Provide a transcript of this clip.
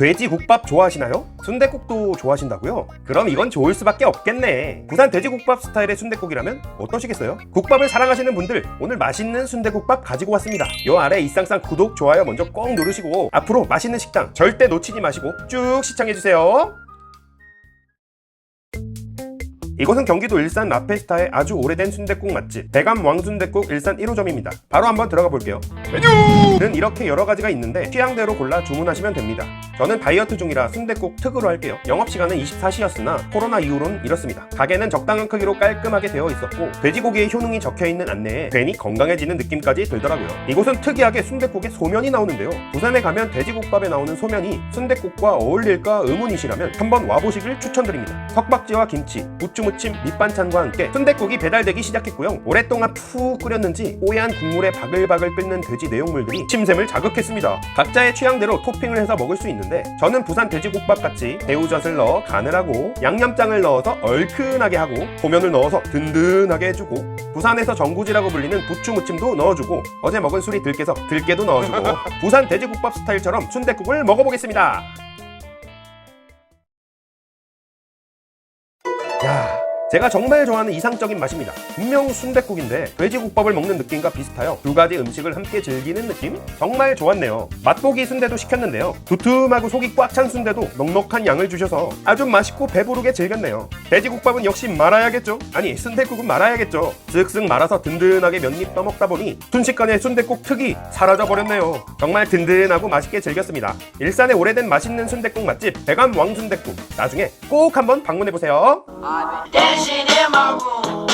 돼지국밥 좋아하시나요? 순대국도 좋아하신다고요? 그럼 이건 좋을 수밖에 없겠네. 부산 돼지국밥 스타일의 순대국이라면 어떠시겠어요? 국밥을 사랑하시는 분들 오늘 맛있는 순대국밥 가지고 왔습니다. 요 아래 이상상 구독, 좋아요 먼저 꼭 누르시고 앞으로 맛있는 식당 절대 놓치지 마시고 쭉 시청해주세요. 이곳은 경기도 일산 라페스타의 아주 오래된 순댓국 맛집 대감 왕순댓국 일산 1호점입니다. 바로 한번 들어가 볼게요. 메뉴는 이렇게 여러 가지가 있는데 취향대로 골라 주문하시면 됩니다. 저는 다이어트 중이라 순댓국 특으로 할게요. 영업시간은 24시였으나 코로나 이후론 이렇습니다. 가게는 적당한 크기로 깔끔하게 되어 있었고 돼지고기의 효능이 적혀있는 안내에 괜히 건강해지는 느낌까지 들더라고요. 이곳은 특이하게 순댓국에 소면이 나오는데요. 부산에 가면 돼지국밥에 나오는 소면이 순댓국과 어울릴까 의문이시라면 한번 와보시길 추천드립니다. 석박지와 김치, 부추무 침, 밑반찬과 함께 순댓국이 배달되기 시작했고요. 오랫동안 푹 끓였는지 뽀얀 국물에 바글바글 끓는 돼지 내용물들이 침샘을 자극했습니다. 각자의 취향대로 토핑을 해서 먹을 수 있는데 저는 부산 돼지국밥 같이 새우젓을 넣어 간을 하고 양념장을 넣어서 얼큰하게 하고 소면을 넣어서 든든하게 해주고 부산에서 전구지라고 불리는 부추무침도 넣어주고 어제 먹은 술이 들깨서 들깨도 넣어주고 부산 돼지국밥 스타일처럼 순댓국을 먹어보겠습니다. 야, 제가 정말 좋아하는 이상적인 맛입니다. 분명 순댓국인데 돼지국밥을 먹는 느낌과 비슷하여 두 가지 음식을 함께 즐기는 느낌? 정말 좋았네요. 맛보기 순대도 시켰는데요. 두툼하고 속이 꽉 찬 순대도 넉넉한 양을 주셔서 아주 맛있고 배부르게 즐겼네요. 돼지국밥은 역시 말아야겠죠? 아니, 순댓국은 말아야겠죠. 쓱쓱 말아서 든든하게 몇 입 떠먹다 보니 순식간에 순댓국 특이 사라져버렸네요. 정말 든든하고 맛있게 즐겼습니다. 일산의 오래된 맛있는 순댓국 맛집 대감 왕순댓국 나중에 꼭 한번 방문해보세요. Dancing in cinema algum.